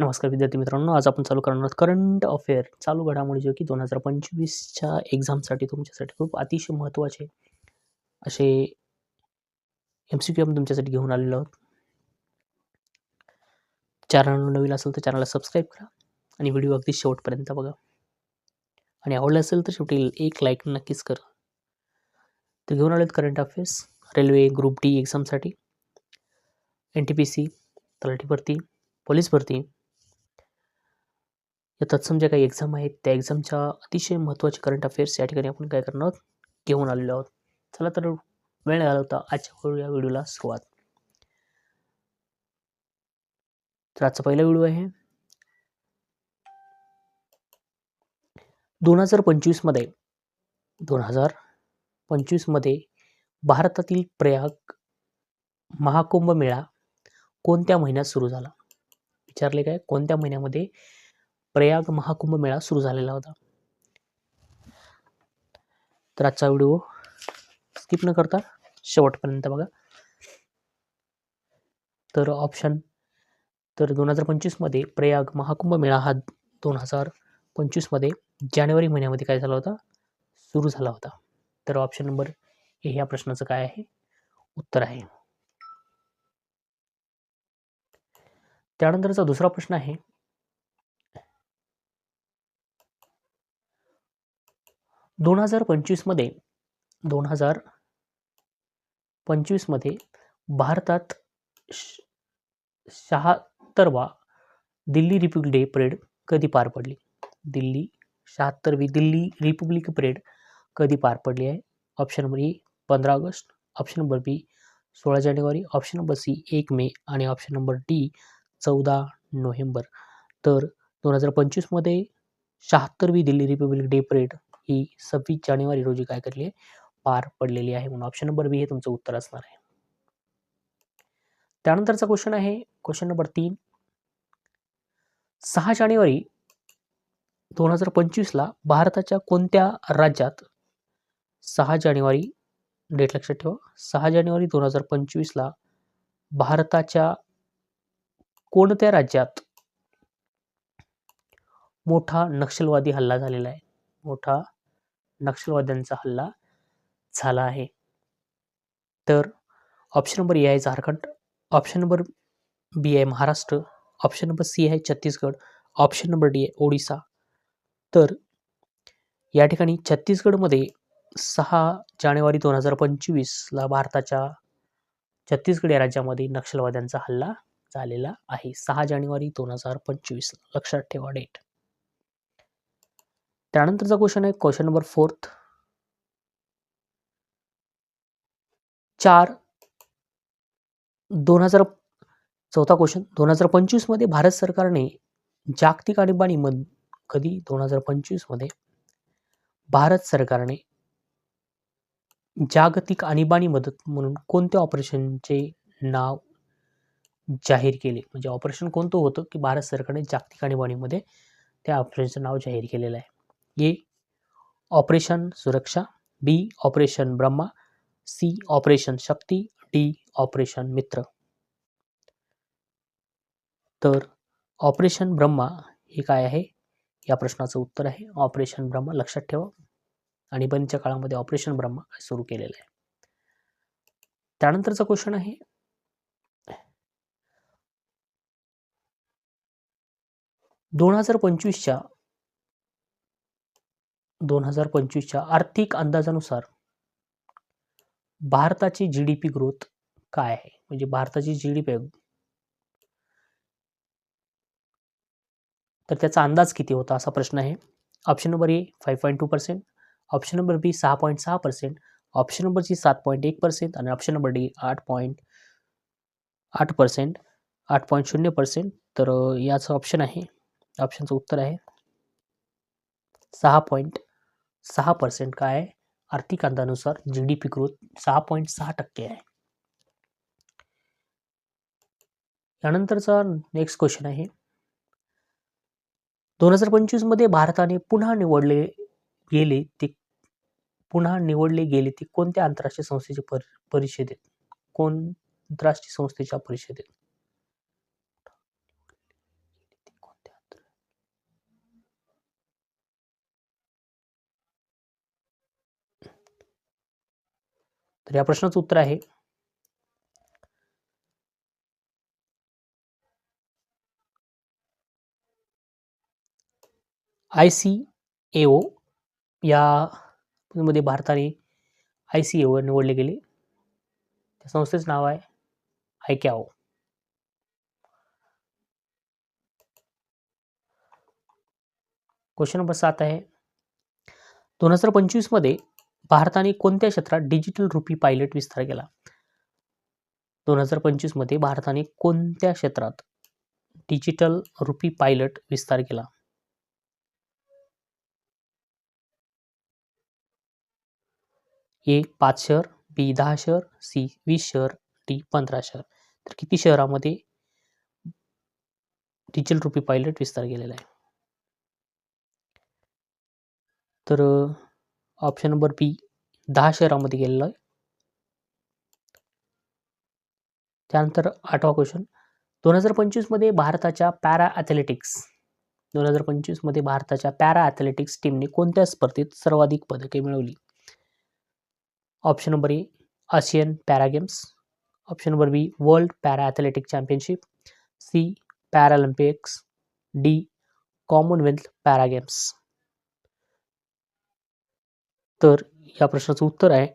नमस्कार विद्यार्थी मित्रांनो आज आपण चालू करणार आहोत करंट अफेअर चालू घडामोडी जो की दोन हजार पंचवीसच्या एक्झामसाठी तुमच्यासाठी खूप अतिशय महत्त्वाचे असे एम सी क्यू आपण तुमच्यासाठी घेऊन आलेलो आहोत. चॅनल नवीन असेल तर चॅनलला सबस्क्राईब करा आणि व्हिडिओ अगदी शेवटपर्यंत बघा. आणि आवडलं असेल तर शेवटी एक लाईक नक्कीच करा. तर घेऊन आलेत current affairs railway group D एक्झामसाठी एन टी पी सी तलाठी भरती पोलीस भरती या तत्सम ज्या काही एक्झाम आहेत त्या एक्झामच्या अतिशय महत्त्वाचे करंट अफेअर्स या ठिकाणी आपण काय करणार आहोत? घेऊन आलेलो आहोत. चला तर वेळ घालवता आजच्या या व्हिडिओला सुरुवात. तर आजचा पहिला व्हिडिओ आहे. दोन हजार पंचवीसमध्ये दोन हजार पंचवीसमध्ये भारतातील प्रयाग महाकुंभ मेळा कोणत्या महिन्यात सुरू झाला? विचारले काय? कोणत्या महिन्यामध्ये प्रयाग महाकुंभ मेळा सुरू झालेला होता. तर आजचा व्हिडिओ स्किप न करता शेवटपर्यंत बघा. तर ऑप्शन तर दोन हजार पंचवीसमध्ये प्रयाग महाकुंभ मेळा हा दोन हजार पंचवीसमध्ये जानेवारी महिन्यामध्ये काय झाला होता? सुरू झाला होता. तर ऑप्शन नंबर ए ह्या प्रश्नाचं काय आहे? उत्तर आहे. त्यानंतरचा दुसरा प्रश्न आहे दोन हजार पंचवीसमध्ये दोन हजार पंचवीसमध्ये भारतात श शहात्तरवा दिल्ली रिपब्लिक डे परेड कधी पार पडली? दिल्ली शहात्तरवी दिल्ली रिपब्लिक परेड कधी पार पडली आहे? ऑप्शन नंबर ए पंधरा ऑगस्ट. ऑप्शन नंबर बी सोळा जानेवारी. ऑप्शन नंबर सी एक मे. आणि ऑप्शन नंबर डी चौदा नोव्हेंबर. तर दोन हजार पंचवीसमध्ये शहात्तरवी दिल्ली रिपब्लिक डे परेड ही सव्वीस जानेवारी रोजी काय केली आहे? पार पडलेली आहे म्हणून ऑप्शन नंबर बी हे तुमचं उत्तर असणार आहे. त्यानंतरचा क्वेश्चन आहे क्वेश्चन नंबर तीन. सहा जानेवारी दोन हजार पंचवीसला भारताच्या कोणत्या राज्यात सहा जानेवारी डेट लक्षात ठेवा सहा जानेवारी दोन हजार पंचवीसला भारताच्या कोणत्या राज्यात मोठा नक्षलवादी हल्ला झालेला आहे? मोठा नक्षलवाद्यांचा हल्ला झाला आहे. तर ऑप्शन नंबर ए आहे झारखंड ऑप्शन नंबर बी आहे महाराष्ट्र ऑप्शन नंबर सी आहे छत्तीसगड ऑप्शन नंबर डी आहे ओडिसा. तर या ठिकाणी छत्तीसगडमध्ये सहा जानेवारी दोन हजार पंचवीसला भारताच्या छत्तीसगड या राज्यामध्ये नक्षलवाद्यांचा हल्ला झालेला आहे. सहा जानेवारी दोन हजार पंचवीस लक्षात ठेवा डेट त्यानंतरचा क्वेश्चन आहे क्वेश्चन नंबर फोर्थ चार दोन हजार चौथा क्वेश्चन दोन हजार पंचवीसमध्ये भारत सरकारने जागतिक आणीबाणीमध कधी? दोन हजार पंचवीसमध्ये भारत सरकारने जागतिक आणीबाणी मदत म्हणून कोणत्या ऑपरेशनचे नाव जाहीर केले? म्हणजे ऑपरेशन कोणतं होतं की भारत सरकारने जागतिक आणीबाणीमध्ये त्या ऑपरेशनचं नाव जाहीर केलेलं आहे? A operation Suraksha B operation Brahma C operation Shakti D operation Mitra. तर ऑपरेशन ब्रह्मा हे काय आहे? या प्रश्नाचं उत्तर आहे. ऑपरेशन ब्रह्मा लक्षात ठेवा. आणि आणीबाणीच्या काळामध्ये ऑपरेशन ब्रह्मा सुरू केलेलं आहे? त्यानंतरचा क्वेश्चन आहे. दोन हजार पंचवीसच्या दोन हजार पंचवीसच्या आर्थिक अंदाजानुसार भारताची जी डी पी ग्रोथ काय आहे? म्हणजे भारताची जी डी पी तर त्याचा अंदाज किती होता असा प्रश्न आहे. Option number A five point two percent option number B सहा पॉईंट सहा पर्सेंट ऑप्शन नंबर सी सात पॉईंट एक पर्सेंट आणि ऑप्शन नंबर डी आठ पॉईंट आठ पर्सेंट आठ पॉईंट शून्य पर्सेंट तर याचं ऑप्शन आहे. ऑप्शनचं उत्तर आहे. सहा पॉईंट सहा पर्सेंट काय आहे. आर्थिक अंदानुसार जी डी पी ग्रोथ सहा पॉईंट सहा टक्के आहे. यानंतरचा नेक्स्ट क्वेश्चन आहे. दोन हजार पंचवीसमध्ये भारताने पुन्हा निवडले गेले ते पुन्हा निवडले गेले ते कोणत्या आंतरराष्ट्रीय संस्थेच्या पर परिषदेत? कोण आंतरराष्ट्रीय संस्थेच्या परिषदेत? तर या प्रश्नाचं उत्तर आहे. आय सी ए ओ यामध्ये भारताने आय सी ए ओ निवडले गेले. त्या संस्थेचं नाव आहे आयक्याओ क्वेश्चन नंबर सात आहे. दोन हजार पंचवीसमध्ये भारताने कोणत्या क्षेत्रात डिजिटल रुपी पायलट विस्तार केला? दोन हजार पंचवीसमध्ये भारताने कोणत्या क्षेत्रात डिजिटल रुपी पायलट विस्तार केला? ए पाच शहर बी दहा शहर सी वीस शहर डी पंधरा शहर. तर किती शहरामध्ये डिजिटल रुपी पायलट विस्तार केलेला आहे? तर ऑप्शन नंबर बी दहा शहरामध्ये गेलेलं आहे. त्यानंतर आठवा क्वेश्चन दोन हजार पंचवीसमध्ये भारताच्या पॅरा ॲथलेटिक्स दोन हजार पंचवीसमध्ये भारताच्या पॅरा ॲथलेटिक्स टीमने कोणत्या स्पर्धेत सर्वाधिक पदके मिळवली? Option number A Asian para games option number B world para athletic championship C Paralympics D Commonwealth para games तर या प्रश्नाचं उत्तर आहे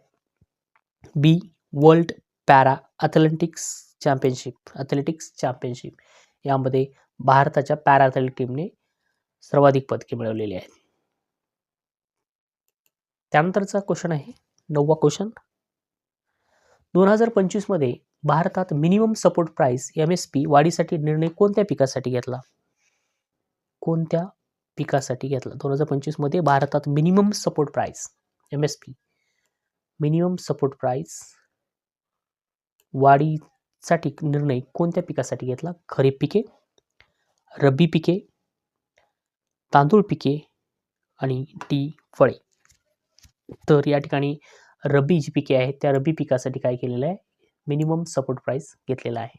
B world para athletics championship athletics championship. यामध्ये भारताच्या पॅरा ॲथलेटिक टीमने सर्वाधिक पदके मिळवलेली आहेत. त्यानंतरचा क्वेश्चन आहे नववा क्वेश्चन दोन हजार पंचवीसमध्ये भारतात minimum support price M S P वाढीसाठी निर्णय कोणत्या पिकासाठी घेतला? कोणत्या पिकासाठी घेतला? दोन हजार पंचवीसमध्ये भारतात minimum support price M S P minimum support price वाढीसाठी निर्णय कोणत्या पिकासाठी घेतला? खरीप पिके रब्बी पिके तांदूळ पिके आणि टी फळे. तर या ठिकाणी रब्बी जी पिके आहेत त्या रब्बी पिकासाठी काय केलेलं आहे? मिनिमम सपोर्ट प्राईस घेतलेला आहे.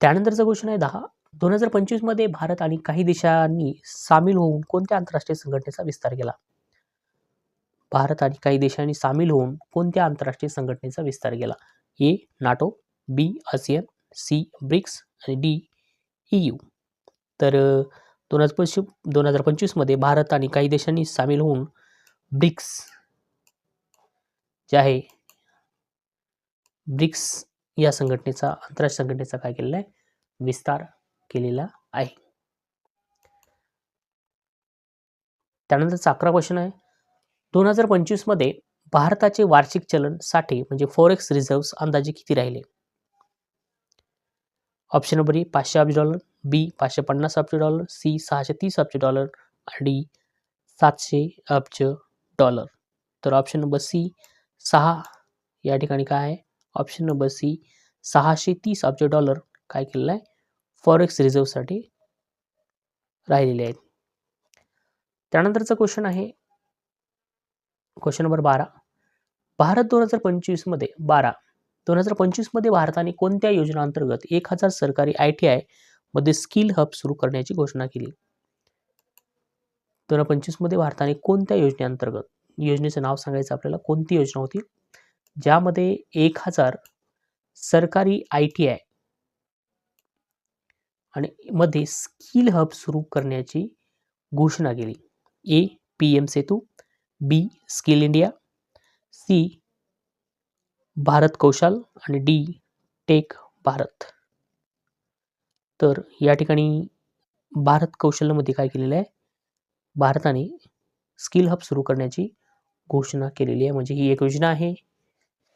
त्यानंतरचा क्वेश्चन आहे दहा. दोन हजार पंचवीसमध्ये भारत आणि काही देशांनी सामील होऊन कोणत्या आंतरराष्ट्रीय संघटनेचा विस्तार केला? भारत आणि काही देशांनी सामील होऊन कोणत्या आंतरराष्ट्रीय संघटनेचा विस्तार केला? A NATO B ASEAN C BRICS आणि डी ई यू. तर दोन हजार पंचवीस दोन हजार पंचवीसमध्ये भारत आणि काही देशांनी सामील होऊन ब्रिक्स जे आहे ब्रिक्स या संघटनेचा आंतरराष्ट्रीय संघटनेचा काय केलेला आहे? विस्तार केलेला आहे. त्यानंतरचा अकरा क्वेश्चन आहे. दोन हजार पंचवीसमध्ये भारताचे वार्षिक चलन साठे म्हणजे फॉरेक्स रिझर्व्ह अंदाजे किती राहिले? ऑप्शन नंबर ए पाचशे अब्ज डॉलर बी पाचशे पन्नास अब्ज डॉलर सी सहाशे तीस अब्ज डॉलर आणि डी सातशे अब्ज डॉलर तर ऑप्शन नंबर सी सहा या ठिकाणी काय आहे? ऑप्शन नंबर सी सहाशे तीस अब्ज डॉलर काय केलेलं आहे? फॉरेक्स रिझर्व्हसाठी राहिलेले आहेत. त्यानंतरचा क्वेश्चन आहे क्वेश्चन नंबर बारा. भारत दोन हजार पंचवीसमध्ये बारा. दोन हजार पंचवीसमध्ये भारताने कोणत्या योजनांतर्गत एक हजार सरकारी आय टी आयमध्ये स्किल हब सुरू करण्याची घोषणा केली? दोन हजार पंचवीसमध्ये भारताने कोणत्या योजनेअंतर्गत योजनेचं नाव सांगायचं आपल्याला कोणती योजना होती? ज्यामध्ये एक हजार सरकारी आय टी आय आणि मध्ये स्किल हब सुरू करण्याची घोषणा केली. A P M Setu B skill India C Bharat Kaushal आणि डी टेक भारत. तर या ठिकाणी भारत कौशल्यमध्ये काय केलेलं आहे? भारताने स्किल हब सुरू करण्याची घोषणा केलेली आहे. म्हणजे ही एक योजना आहे.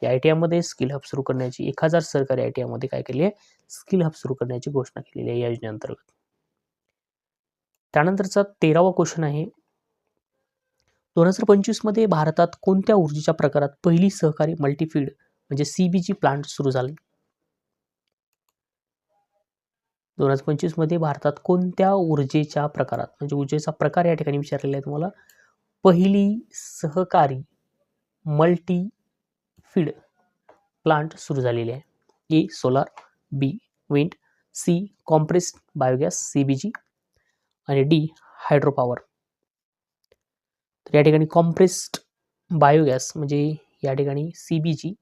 या आय टी आयमध्ये स्किल हब सुरू करण्याची एक हजार सरकारी आय टी आयमध्ये काय केली आहे? स्किल हब सुरू करण्याची घोषणा केलेली आहे या योजनेअंतर्गत. त्यानंतरचा तेरावा क्वेश्चन आहे. दोन हजार पंचवीसमध्ये भारतात कोणत्या ऊर्जेच्या प्रकारात पहिली सहकारी मल्टीफीड म्हणजे सीबीजी प्लांट सुरू झाले? दोन हजार पंचवीसमध्ये भारतात कोणत्या ऊर्जेच्या प्रकारात म्हणजे ऊर्जेचा प्रकार या ठिकाणी विचारलेला आहे तुम्हाला? पहिली सहकारी मल्टी फीड प्लांट सुरू झालेले आहे. A solar B wind C compressed biogas C B G आणि डी हायड्रोपॉवर. तर या ठिकाणी कॉम्प्रेस्ड बायोगॅस म्हणजे या ठिकाणी C B G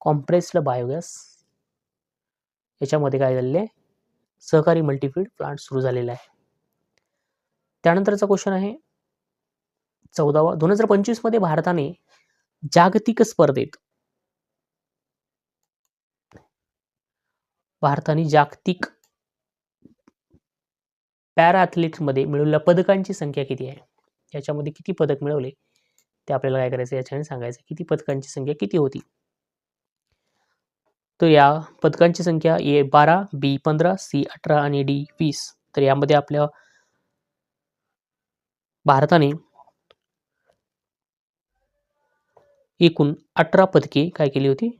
compressed biogas याच्यामध्ये काय झालेलं आहे? सहकारी मल्टीफीड प्लांट सुरू झालेला आहे. त्यानंतरचा क्वेश्चन आहे चौदावा दोन हजार पंचवीसमध्ये भारताने जागतिक स्पर्धेत. भारताने जागतिक पॅरा मध्ये मिळवलेल्या पदकांची संख्या किती आहे? याच्यामध्ये किती पदक मिळवले? ते आपल्याला काय करायचं याच्याने सांगायचं किती पदकांची संख्या किती होती? तर या पदकांची संख्या ए बारा बी पंधरा सी अठरा आणि डी वीस. तर यामध्ये आपल्या भारताने एकूण अठरा पदके काय केली होती?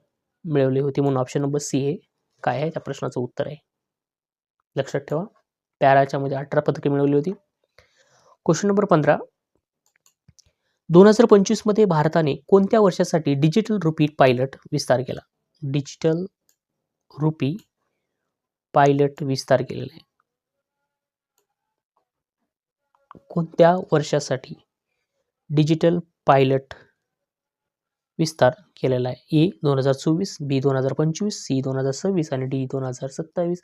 मिळवली होती म्हणून ऑप्शन नंबर सी हे काय आहे? त्या प्रश्नाचं उत्तर आहे. लक्षात ठेवा. पॅराच्या मध्ये अठरा पदके मिळवली होती. क्वेश्चन नंबर पंधरा. दोन हजार पंचवीसमध्ये भारताने कोणत्या वर्षासाठी डिजिटल रुपी पायलट विस्तार केला? डिजिटल रुपी पायलट विस्तार केलेला आहे. कोणत्या वर्षासाठी डिजिटल पायलट विस्तार केलेला आहे. ए दोन हजार चोवीस बी दोन हजार पंचवीस सी दोन हजार सव्वीस आणि डी दोन हजार सत्तावीस.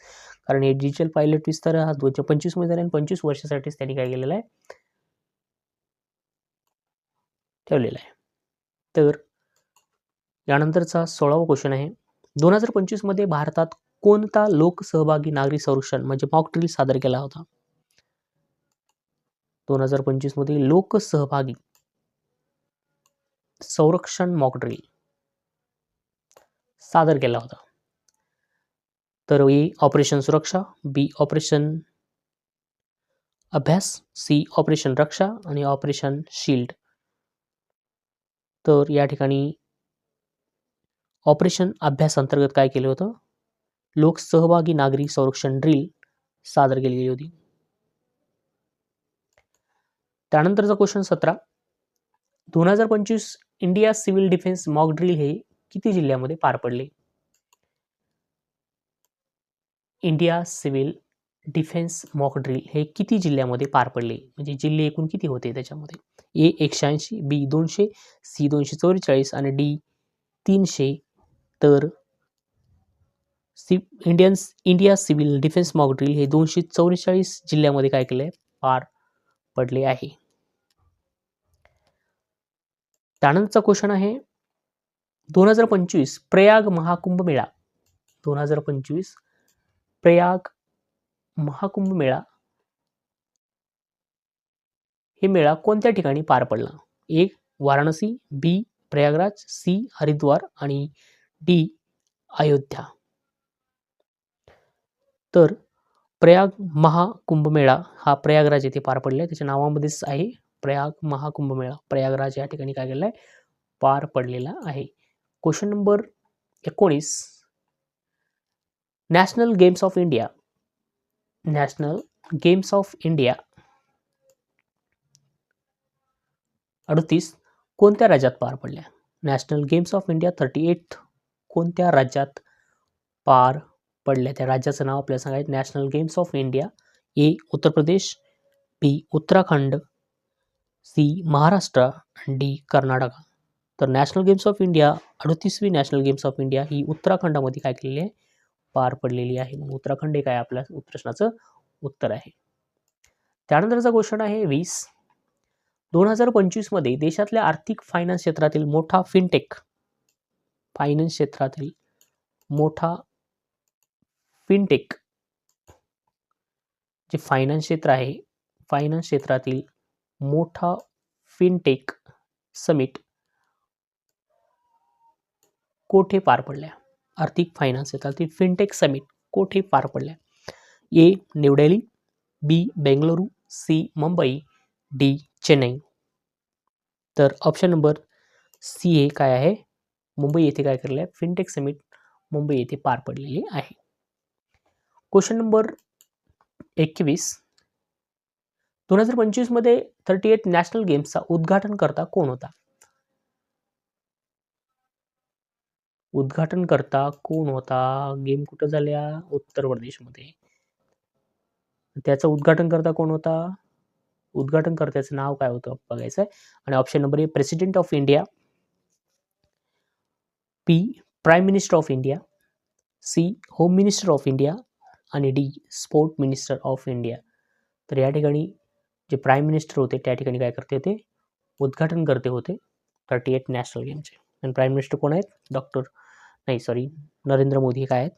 कारण हे डिजिटल पायलट विस्तार हा दोन हजार पंचवीसमध्ये झाला आणि पंचवीस वर्षासाठीच त्यांनी काय केलेला आहे? ठेवलेला आहे. तर यानंतरचा सोळावा क्वेश्चन आहे. दोन हजार पंचवीसमध्ये भारतात कोणता लोकसहभागी नागरी संरक्षण म्हणजे मॉक ड्रिल सादर केला होता? दोन हजार पंचवीसमध्ये लोकसहभागी संरक्षण मॉक ड्रिल सादर केला होता. तर A operation Suraksha B operation Abhyas C operation Raksha आणि ऑपरेशन शील्ड तर या ठिकाणी ऑपरेशन अभ्यास अंतर्गत काय केलं होतं? लोक सहभागी नागरी संरक्षण ड्रिल सादर केली गेली होती. त्यानंतरचा क्वेश्चन सतरा. दोन हजार पंचवीस India civil defence mock drill हे किती जिल्ह्यामध्ये पार पडले? India civil defence mock drill हे किती जिल्ह्यामध्ये पार पडले? म्हणजे जिल्हे एकूण किती होते त्याच्यामध्ये? ए एकशे ऐंशी बी दोनशे सी दोनशे चौवेचाळीस आणि डी तीनशे. तर C Indian India civil defence mock drill हे दोनशे चौवेचाळीस जिल्ह्यामध्ये काय केलं आहे पार पडले आहे. त्यानंतरचा क्वेश्चन आहे दोन हजार पंचवीस प्रयाग महाकुंभ मेळा. दोन हजार पंचवीस प्रयाग महाकुंभ मेळा. हे मेळा कोणत्या ठिकाणी पार पडला? एक वाराणसी बी प्रयागराज सी हरिद्वार आणि डी अयोध्या. तर प्रयाग महाकुंभमेळा हा प्रयागराज येथे पार पडला त्याच्या नावामध्येच आहे प्रयाग महाकुंभमेळा प्रयागराज या ठिकाणी काय केलेला आहे पार पडलेला आहे. क्वेश्चन नंबर एकोणीस. National games of India national games of India अडतीस. कोणत्या राज्यात पार पडल्या? National games of India thirty eight कोणत्या राज्यात पार पडल्या? त्या राज्याचं नाव आपल्याला सांगायचं national games of India A Uttar Pradesh. B Uttarakhand. C Maharashtra D Karnataka. तर नॅशनल गेम्स ऑफ इंडिया अडतीसवी नॅशनल गेम्स ऑफ इंडिया ही उत्तराखंडामध्ये काय केलेली आहे? पार पडलेली आहे. मग उत्तराखंड हे काय आपल्या प्रश्नाचं उत्तर आहे. त्यानंतरचा क्वेश्चन आहे वीस. दोन हजार पंचवीसमध्ये देशातल्या आर्थिक फायनान्स क्षेत्रातील मोठा फिनटेक फायनान्स क्षेत्रातील मोठा फिनटेक जे फायनान्स क्षेत्र आहे फायनान्स क्षेत्रातील मोठा फिनटेक समिट कोठे पार पडल्या? आर्थिक फायनान्स क्षेत्रातील फिनटेक समिट कोठे पार पडल्या? A, new B Bengaluru C, Mumbai, D, Chennai. तर ऑप्शन नंबर सी हे काय आहे? मुंबई करले आहे फिनटेक समिट मुंबई येथे पार पडलेली आहे. क्वेश्चन नंबर एकवीस दोन हजार पंचवीसमध्ये थर्टी एट नॅशनल गेम्सचा उद्घाटन करता कोण होता? उद्घाटन करता कोण होता? गेम कुठं झाल्या? उत्तर प्रदेशमध्ये. त्याचं उद्घाटन करता कोण होता? उद्घाटनकर्त्याचं नाव काय होतं बघायचं आहे आणि option number A president of India P prime minister of India C home minister of India आणि D sport minister of India तर या ठिकाणी जे प्राईम मिनिस्टर होते त्या ठिकाणी काय करते होते उद्घाटन करते होते थर्टी एट नॅशनल गेमचे आणि प्राईम मिनिस्टर कोण आहेत? डॉक्टर नाही सॉरी नरेंद्र मोदी हे काय आहेत?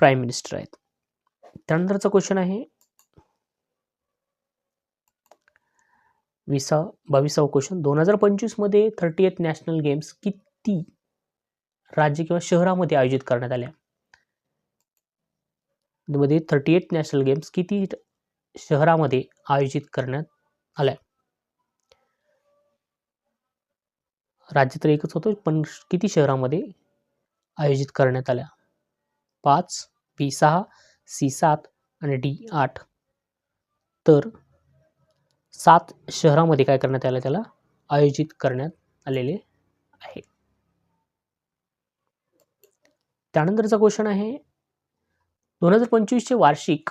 प्राईम मिनिस्टर आहेत. त्यानंतरचा क्वेश्चन आहे विसा बावीसावं क्वेश्चन दोन हजार पंचवीसमध्ये थर्टी एट नॅशनल गेम्स किती राज्य किंवा शहरामध्ये आयोजित करण्यात आल्या? मध्ये थर्टी एट नॅशनल गेम्स किती शहरामध्ये आयोजित करण्यात आल्या. राज्य तर एकच होतं पण किती शहरामध्ये आयोजित करण्यात आल्या? पाच बी सहा सी सात आणि डी आठ. तर सात शहरामध्ये काय करण्यात आलं? त्याला आयोजित करण्यात आलेले आहे. त्यानंतरचा क्वेश्चन आहे दोन हजार पंचवीसचे वार्षिक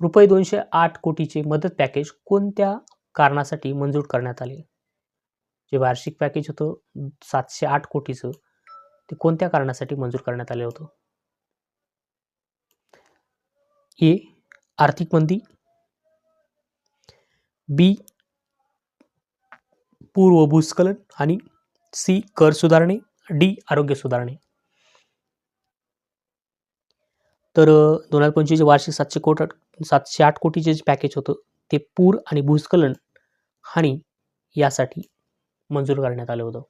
रुपये दोनशे आठ कोटीचे मदत पॅकेज कोणत्या कारणासाठी मंजूर करण्यात आले? जे वार्षिक पॅकेज होतं सातशे आठ कोटीचं ते कोणत्या कारणासाठी मंजूर करण्यात आलं होतं? ए आर्थिक मंदी. बी पूर्व भूस्खलन. आणि सी कर सुधारणे. डी आरोग्य सुधारणे. तर दोन हजार पंचवीसचे वार्षिक सातशे कोट सातशे आठ कोटीचे जे पॅकेज होतं ते पूर आणि भूस्खलन हानी यासाठी मंजूर करण्यात आलं होतं.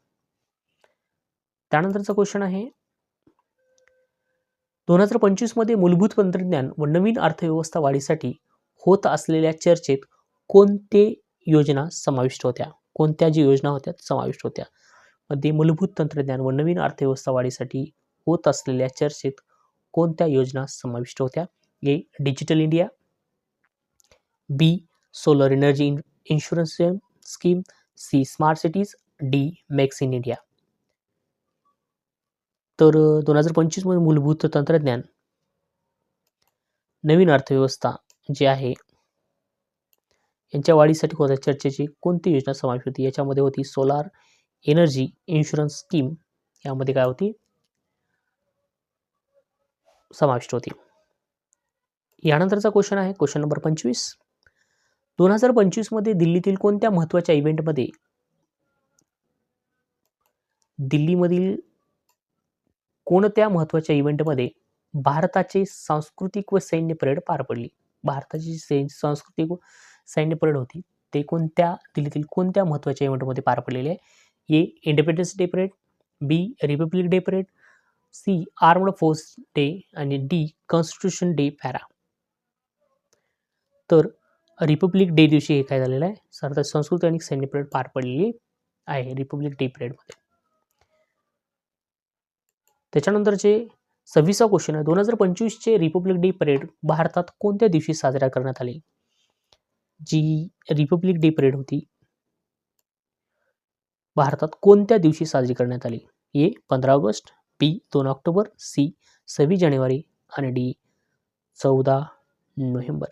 त्यानंतरचा क्वेश्चन आहे दोन हजार पंचवीसमध्ये मूलभूत तंत्रज्ञान व नवीन अर्थव्यवस्था वाढीसाठी होत असलेल्या चर्चेत कोणते योजना समाविष्ट होत्या? कोणत्या ज्या योजना होत्या समाविष्ट होत्या? मध्ये मूलभूत तंत्रज्ञान व नवीन अर्थव्यवस्था वाढीसाठी होत असलेल्या चर्चेत कोणत्या योजना समाविष्ट होत्या? A digital India B solar energy insurance scheme C smart cities D makes in India तर दोन हजार पंचवीसमध्ये मूलभूत तंत्रज्ञान. नवीन अर्थव्यवस्था जी आहे यांच्या वाढीसाठी होत्या चर्चेची कोणती योजना समाविष्ट होती? याच्यामध्ये होती सोलार एनर्जी इन्शुरन्स स्कीम यामध्ये काय होती? समाविष्ट होती यानंतरचा क्वेश्चन आहे क्वेश्चन नंबर पंचवीस. दोन हजार पंचवीसमध्ये दिल्लीतील कोणत्या महत्त्वाच्या इव्हेंटमध्ये दिल्लीमधील कोणत्या महत्त्वाच्या इव्हेंटमध्ये भारताचे सांस्कृतिक व सैन्य परेड पार पडली? भारताची सै सांस्कृतिक व सैन्य परेड होती. ते कोणत्या दिल्लीतील कोणत्या महत्त्वाच्या इव्हेंटमध्ये पार पडलेले आहे? A independence day parade B republic day parade C armed force day आणि डी कॉन्स्टिट्यूशन डे पॅरा तर रिपब्लिक डे दिवशी हे काय झालेलं आहे? सरदार संस्कृती आणि सैन्य परेड पार पडलेली आहे रिपब्लिक डे परेडमध्ये त्याच्यानंतरचे सव्वीसा क्वेश्चन आहे. दोन हजार पंचवीसचे रिपब्लिक डे परेड भारतात कोणत्या दिवशी साजरा करण्यात आले? जी रिपब्लिक डे परेड होती भारतात कोणत्या दिवशी साजरी करण्यात आली? ए पंधरा ऑगस्ट बी दोन ऑक्टोबर सी सव्वीस जानेवारी आणि डी चौदा नोव्हेंबर.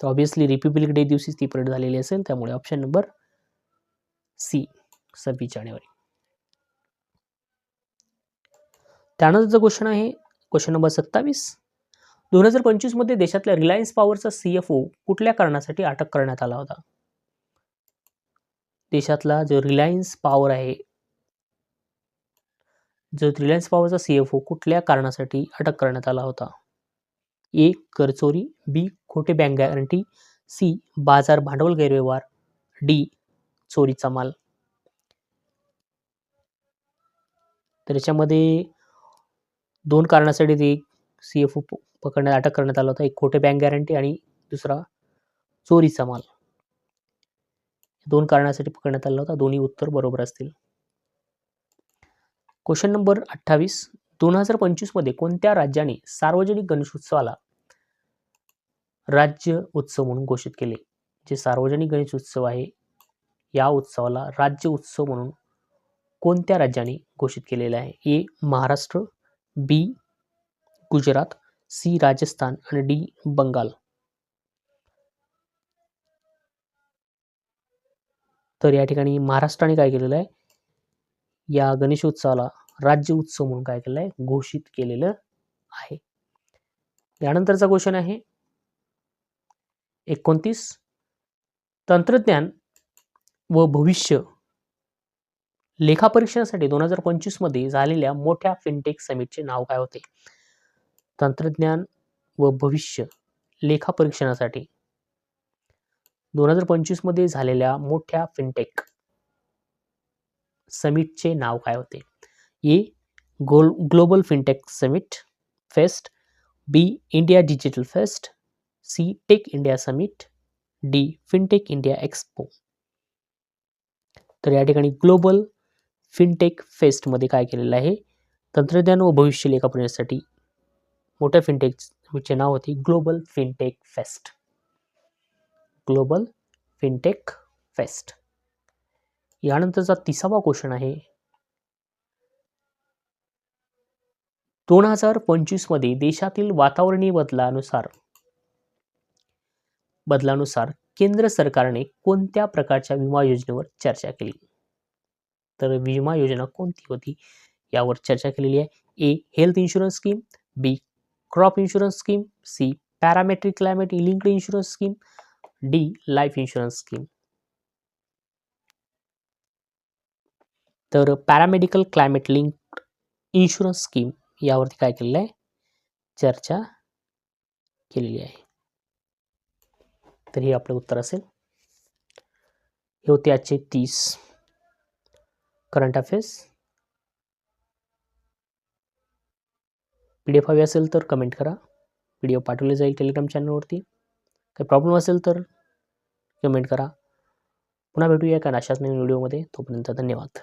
तर ऑब्विसली रिपब्लिक डे दिवशीच ती परेड झालेली असेल त्यामुळे ऑप्शन नंबर सी सव्वीस जानेवारी. त्यानंतरचा क्वेश्चन आहे क्वेश्चन नंबर सत्तावीस. दोन हजार पंचवीसमध्ये देशातल्या रिलायन्स पॉवरचा सी एफ ओ कुठल्या कारणासाठी अटक करण्यात आला होता? देशातला जो रिलायन्स पॉवर आहे जो रिलायन्स पॉवरचा सी एफ ओ कुठल्या कारणासाठी अटक करण्यात आला होता? ए. करचोरी बी. खोटे बँक गॅरंटी सी. बाजार भांडवल गैरव्यवहार डी. चोरीचा माल. तर याच्यामध्ये दोन कारणासाठी ते सी एफ ओ पकडण्यात अटक करण्यात आला होता. एक खोटे बँक गॅरंटी आणि दुसरा चोरीचा माल. दोन कारणासाठी पकडण्यात आला होता. दोन्ही उत्तर बरोबर असतील. क्वेश्चन नंबर अठ्ठावीस. दोन हजार पंचवीसमध्ये कोणत्या राज्याने सार्वजनिक गणेशोत्सवाला राज्य उत्सव म्हणून घोषित केले? जे सार्वजनिक गणेश उत्सव आहे या उत्सवाला राज्य उत्सव म्हणून कोणत्या राज्याने घोषित केलेला आहे? A Maharashtra B Gujarat C Rajasthan आणि डी बंगाल. तर या ठिकाणी महाराष्ट्राने काय केलेलं आहे? या गणेशोत्सवाला राज्य उत्सव म्हणून काय केलं आहे घोषित केलेलं आहे. यानंतरचा क्वेश्चन आहे. एकोणतीस. तंत्रज्ञान व भविष्य लेखापरीक्षणासाठी दोन हजार पंचवीसमध्ये झालेल्या मोठ्या फिनटेक समिटचे नाव काय होते? तंत्रज्ञान व भविष्य लेखापरीक्षणासाठी दोन हजार पंचवीसमध्ये झालेल्या मोठ्या फिनटेक समिटचे नाव काय होते? A goal global fintech summit fest B India digital fest C tech India summit D fintech India expo. तर या ठिकाणी ग्लोबल फिनटेक फेस्टमध्ये काय केलेलं आहे? तंत्रज्ञान व भविष्य लेखापरीक्षणासाठी मोठ्या फिनटेकचे नाव होते global fintech fest. Global fintech fest. यानंतरचा तिसावा क्वेश्चन आहे. दोन हजार पंचवीसमध्ये देशातील वातावरणीय बदलानुसार बदलानुसार केंद्र सरकारने कोणत्या प्रकारच्या विमा योजनेवर चर्चा केली? तर विमा योजना कोणती होती? यावर चर्चा केलेली आहे. A health insurance scheme B crop insurance scheme C parametric climate linked insurance scheme D life insurance scheme तर paramedical climate link insurance scheme यावरती काय केलेलं आहे? चर्चा केलेली आहे. तर हे आपलं उत्तर असेल. हे होते आजचे तीस current affairs P D F हवी असेल तर कमेंट करा. पी डी एफ पाठवले जाईल टेलिग्राम चॅनलवरती काही प्रॉब्लेम असेल तर कमेंट करा. पुन्हा भेटूया का अशाच नवीन व्हिडिओमध्ये तोपर्यंत धन्यवाद.